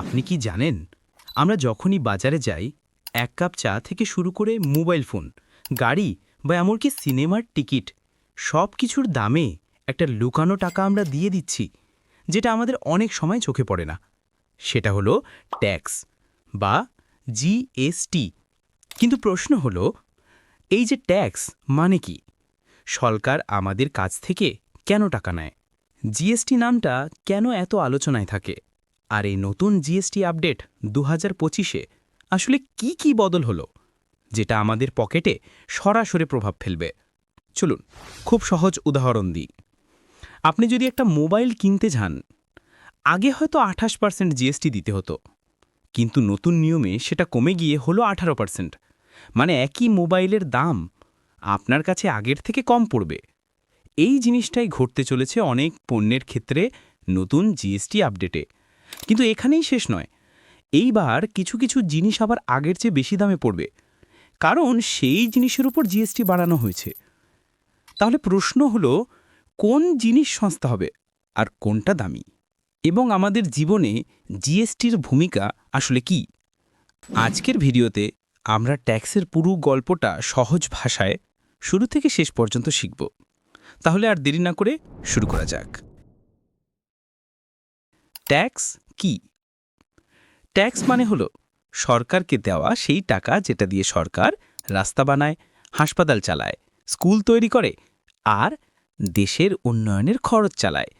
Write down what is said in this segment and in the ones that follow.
আপনি কি জানেন? আমরা যখনই বাজারে যাই, এক কাপ চা থেকে শুরু করে মোবাইল ফোন, গাড়ি বা এমনকি সিনেমার টিকিট, সব কিছুর দামে একটা লুকানো টাকা আমরা দিয়ে দিচ্ছি, যেটা আমাদের অনেক সময় চোখে পড়ে না। সেটা হলো ট্যাক্স বা জিএসটি কিন্তু প্রশ্ন হলো, এই যে ট্যাক্স মানে কি? সরকার আমাদের কাছ থেকে কেন টাকা নেয়? জিএসটি নামটা কেন এত আলোচনায় থাকে? আর এই নতুন জিএসটি আপডেট দু হাজার পঁচিশে আসলে কি কি বদল হলো, যেটা আমাদের পকেটে সরাসরি প্রভাব ফেলবে? চলুন, খুব সহজ উদাহরণ দিই। আপনি যদি একটা মোবাইল কিনতে যান, আগে হয়তো আঠাশ পার্সেন্ট জিএসটি দিতে হতো, কিন্তু নতুন নিয়মে সেটা কমে গিয়ে হলো আঠারো পার্সেন্ট। মানে একই মোবাইলের দাম আপনার কাছে আগের থেকে কম পড়বে। এই জিনিসটাই ঘটতে চলেছে অনেক পণ্যের ক্ষেত্রে নতুন জিএসটি আপডেটে কিন্তু এখানেই শেষ নয়। এইবার কিছু কিছু জিনিস আবার আগের চেয়ে বেশি দামে পড়বে। কারণ সেই জিনিসের উপর জিএসটি বাড়ানো হয়েছে। তাহলে প্রশ্ন হলো, কোন জিনিস সস্তা হবে আর কোনটা দামি? এবং আমাদের জীবনে জিএসটির ভূমিকা আসলে কি? আজকের ভিডিওতে আমরা ট্যাক্সের পুরো গল্পটা সহজ ভাষায় শুরু থেকে শেষ পর্যন্ত শিখব। তাহলে আর দেরি না করে শুরু করা যাক। ট্যাক্স কি? ট্যাক্স মানে হলো সরকারকে দেওয়া সেই টাকা যেটা দিয়ে সরকার রাস্তা বানায়, হাসপাতাল চালায়, স্কুল তৈরি করে আর দেশের উন্নয়নের খরচ চালায়।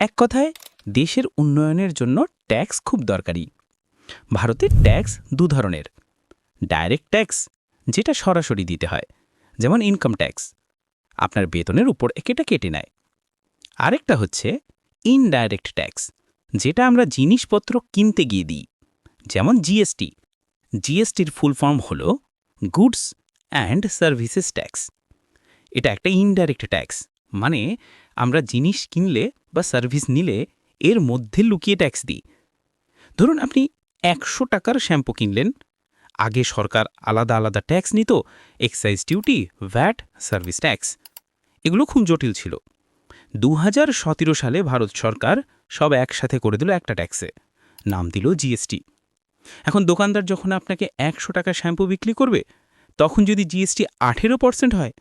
এক কথায়, দেশের উন্নয়নের জন্য ট্যাক্স খুব দরকারি। ভারতে ট্যাক্স দু ধরনের। ডাইরেক্ট ট্যাক্স যেটা সরাসরি দিতে হয়, যেমন ইনকাম ট্যাক্স আপনার বেতনের উপর একেটা কেটে নেয়। আরেকটা হচ্ছে ইনডাইরেক্ট ট্যাক্স যেটা আমরা জিনিসপত্র কিনতে গিয়ে দিই, যেমন জিএসটি। জিএসটির ফুল ফর্ম হল গুডস অ্যান্ড সার্ভিসেস ট্যাক্স এটা একটা ইনডাইরেক্ট ট্যাক্স মানে আমরা জিনিস কিনলে বা সার্ভিস নিলে এর মধ্যে লুকিয়ে ট্যাক্স দিই। ধরুন আপনি একশো টাকার শ্যাম্পু কিনলেন, আগে সরকার আলাদা আলাদা ট্যাক্স নিত excise duty VAT service tax এগুলো খুব জটিল ছিল। দু হাজার সতেরো সালে ভারত সরকার সব একসাথে করে দিল একটা ট্যাক্সে। নাম দিল জিএসটি। এখন দোকানদার যখন আপনাকে একশো টাকা শ্যাম্পু বিক্রি করবে, তখন যদি জিএসটি আঠেরো পার্সেন্ট হয়,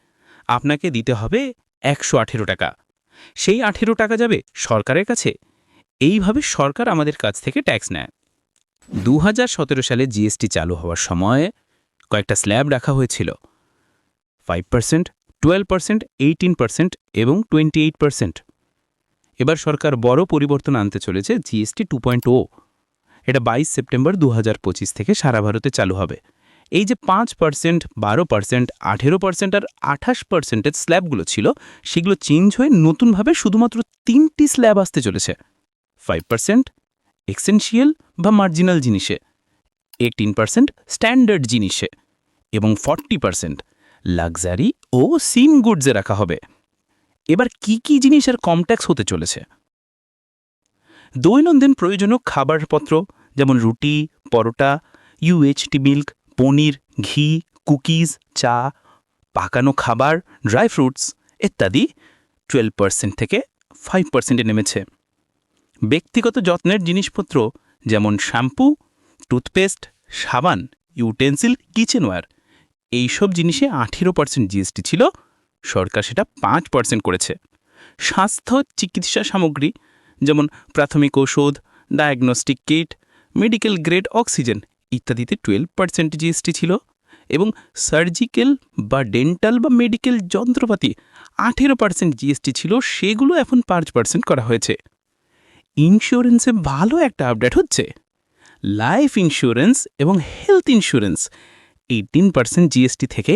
আপনাকে দিতে হবে একশো আঠেরো টাকা। সেই আঠেরো টাকা যাবে সরকারের কাছে। এইভাবে সরকার আমাদের কাছ থেকে ট্যাক্স নেয়। দু হাজার সতেরো সালে জিএসটি চালু হওয়ার সময় কয়েকটা স্ল্যাব রাখা হয়েছিল। Five percent twelve percent eighteen percent এবং টোয়েন্টি এইট পার্সেন্ট এবার সরকার বড় পরিবর্তন আনতে চলেছে জিএসটি টু পয়েন্ট ও এটা বাইশ সেপ্টেম্বর দু হাজার পঁচিশ থেকে সারা ভারতে চালু হবে। এই যে পাঁচ পার্সেন্ট বারো পার্সেন্ট আঠেরো পার্সেন্ট আর আঠাশ পার্সেন্টের স্ল্যাবগুলো ছিল, সেগুলো চেঞ্জ হয়ে নতুনভাবে শুধুমাত্র তিনটি স্ল্যাব আসতে চলেছে। ফাইভ পার্সেন্ট এক্সেনশিয়াল বা মার্জিনাল জিনিসে এইটিন পার্সেন্ট স্ট্যান্ডার্ড জিনিসে এবং ফর্টি পার্সেন্ট লাক্সারি ও সিম গুডসে রাখা হবে। এবার কি কি জিনিসের কম ট্যাক্স হতে চলেছে? দৈনন্দিন প্রয়োজনীয় খাবারপত্র, যেমন রুটি, পরোটা ইউএইচটি মিল্ক পনির, ঘি, কুকিজ, চা, পাকানো খাবার ড্রাই ফ্রুটস ইত্যাদি টুয়েলভ পার্সেন্ট থেকে ফাইভ পার্সেন্টে নেমেছে। ব্যক্তিগত যত্নের জিনিসপত্র, যেমন শ্যাম্পু, টুথপেস্ট, সাবান, ইউটেন্সিল কিচেনওয়্যার এইসব জিনিসে আঠেরো পার্সেন্ট জিএসটি ছিল, সরকার সেটা পাঁচ পার্সেন্ট করেছে। স্বাস্থ্য চিকিৎসা সামগ্রী, যেমন প্রাথমিক ওষুধ diagnostic kit medical grade oxygen ইত্যাদিতে টুয়েলভ পার্সেন্ট জিএসটি ছিল এবং সার্জিক্যাল বা ডেন্টাল বা মেডিকেল যন্ত্রপাতি আঠেরো পার্সেন্ট জিএসটি ছিল, সেগুলো এখন পাঁচ পার্সেন্ট করা হয়েছে। ইন্স্যুরেন্সে ভালো একটা আপডেট হচ্ছে। লাইফ ইন্স্যুরেন্স এবং health insurance eighteen percent GST থেকে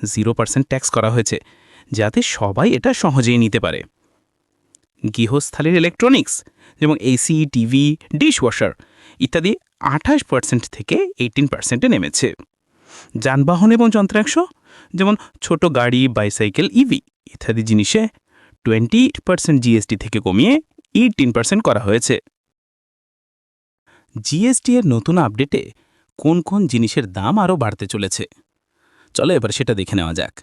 জিরো পার্সেন্ট ট্যাক্স করা হয়েছে, যাতে সবাই এটা সহজেই নিতে পারে। গৃহস্থালির ইলেকট্রনিক্স যেমন এসি টিভি ডিশওয়াশার ইত্যাদি আঠাশ পার্সেন্ট থেকে এইটিন পার্সেন্টে নেমেছে। যানবাহন এবং যন্ত্রাংশ যেমন ছোট গাড়ি বাইসাইকেল ইভি ইত্যাদি জিনিসে টোয়েন্টি পার্সেন্ট জিএসটি থেকে কমিয়ে এইটিন পার্সেন্ট করা হয়েছে। জিএসটি এর নতুন আপডেটে কোন কোন জিনিসের দাম আরও বাড়তে চলেছে। চলো এবার সেটা দেখে নেওয়া যাক।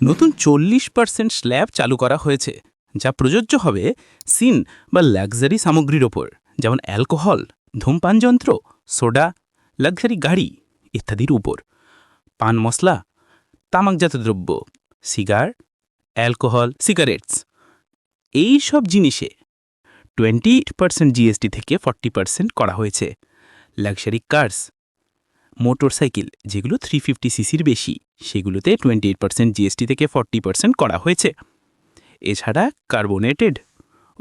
নতুন চল্লিশ পার্সেন্ট স্ল্যাব চালু করা হয়েছে, যা প্রযোজ্য হবে সিন বা লাক্সারি সামগ্রীর ওপর, যেমন অ্যালকোহল ধূমপান যন্ত্র সোডা, লাক্সারি গাড়ি ইত্যাদির উপর। পান মশলা, তামাকজাত দ্রব্য, সিগার, অ্যালকোহল, সিগারেটস। এই সব জিনিসে টোয়েন্টি পার্সেন্ট জিএসটি থেকে ফর্টি পার্সেন্ট করা হয়েছে। লাক্সারি কার্স মোটরসাইকেল, যেগুলো থ্রি ফিফটি সিসির বেশি, সেগুলোতে টোয়েন্টি এইট পার্সেন্ট জিএসটি থেকে ফর্টি পার্সেন্ট করা হয়েছে। এছাড়া কার্বোনেটেড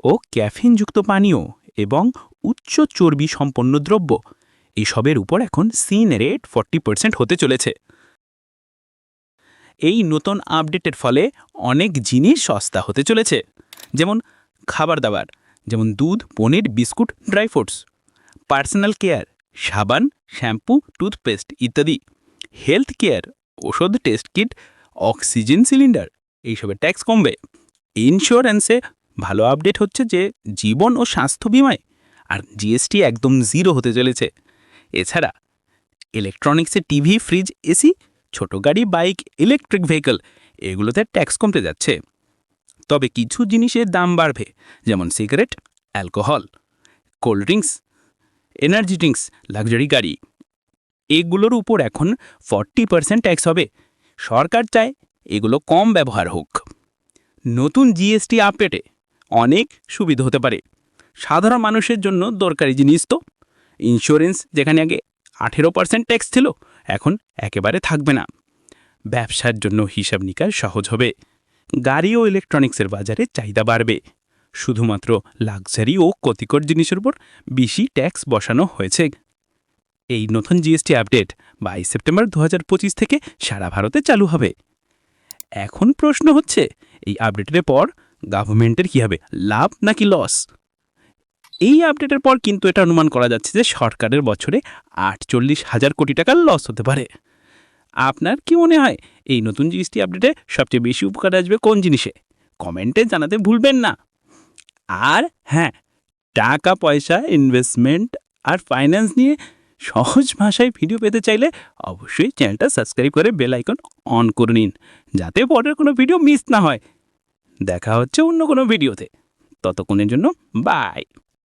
ও ক্যাফিনযুক্ত পানীয় এবং উচ্চ চর্বি সম্পন্ন দ্রব্য, এসবের উপর এখন সিন রেট ফর্টি পার্সেন্ট হতে চলেছে। এই নতুন আপডেটের ফলে অনেক জিনিস সস্তা হতে চলেছে, যেমন খাবার দাবার, যেমন দুধ, পনির, biscuit dry fruits personal care সাবান, শ্যাম্পু, টুথপেস্ট ইত্যাদি। হেলথ কেয়ার, ওষুধ টেস্ট কিট, অক্সিজেন সিলিন্ডার, এইসবের ট্যাক্স কমবে। ইন্স্যুরেন্সে ভালো আপডেট হচ্ছে যে, জীবন ও স্বাস্থ্য বিমায় আর জিএসটি একদম জিরো হতে চলেছে। এছাড়া ইলেকট্রনিক্সে টিভি, ফ্রিজ, এসি, ছোট গাড়ি, বাইক, ইলেকট্রিক ভেহিকল, এগুলোতে ট্যাক্স কমতে যাচ্ছে। তবে কিছু জিনিসের দাম বাড়বে, যেমন cigarette, alcohol, cold drinks energy drinks luxury গাড়ি। এগুলোর উপর এখন ফর্টি পার্সেন্ট ট্যাক্স হবে। সরকার চায় এগুলো কম ব্যবহার হোক। নতুন জিএসটি আপডেটে অনেক সুবিধা হতে পারে। সাধারণ মানুষের জন্য দরকারি জিনিস তো। ইন্স্যুরেন্স যেখানে আগে আঠেরো পার্সেন্ট ট্যাক্স ছিল, এখন একেবারে থাকবে না। ব্যবসার জন্য হিসাব নিকাশ সহজ হবে। গাড়ি ও ইলেকট্রনিক্সের বাজারে চাহিদা বাড়বে। শুধুমাত্র লাক্সারি ও ক্ষতিকর জিনিসের উপর বেশি ট্যাক্স বসানো হয়েছে। এই নতুন জিএসটি আপডেট বাইশ সেপ্টেম্বর দু হাজার পঁচিশ থেকে সারা ভারতে চালু হবে। এখন প্রশ্ন হচ্ছে, এই আপডেটের পর গভর্নমেন্টের কী হবে, লাভ নাকি লস এই আপডেটের পর কিন্তু এটা অনুমান করা যাচ্ছে যে সরকারের বছরে আটচল্লিশ হাজার কোটি টাকার লস হতে পারে। আপনার কি মনে হয়, এই নতুন জিএসটি আপডেটে সবচেয়ে বেশি উপকার আসবে কোন জিনিসে? কমেন্টে জানাতে ভুলবেন না। আর হ্যাঁ টাকা, পয়সা ইনভেস্টমেন্ট আর ফাইন্যান্স নিয়ে সহজ ভাষায় ভিডিও পেতে চাইলে অবশ্যই চ্যানেলটা সাবস্ক্রাইব করে বেল আইকন অন করে নিন, যাতে পরের কোনো ভিডিও মিস না হয়। দেখা হচ্ছে অন্য কোনো ভিডিওতে ততক্ষণের জন্য বাই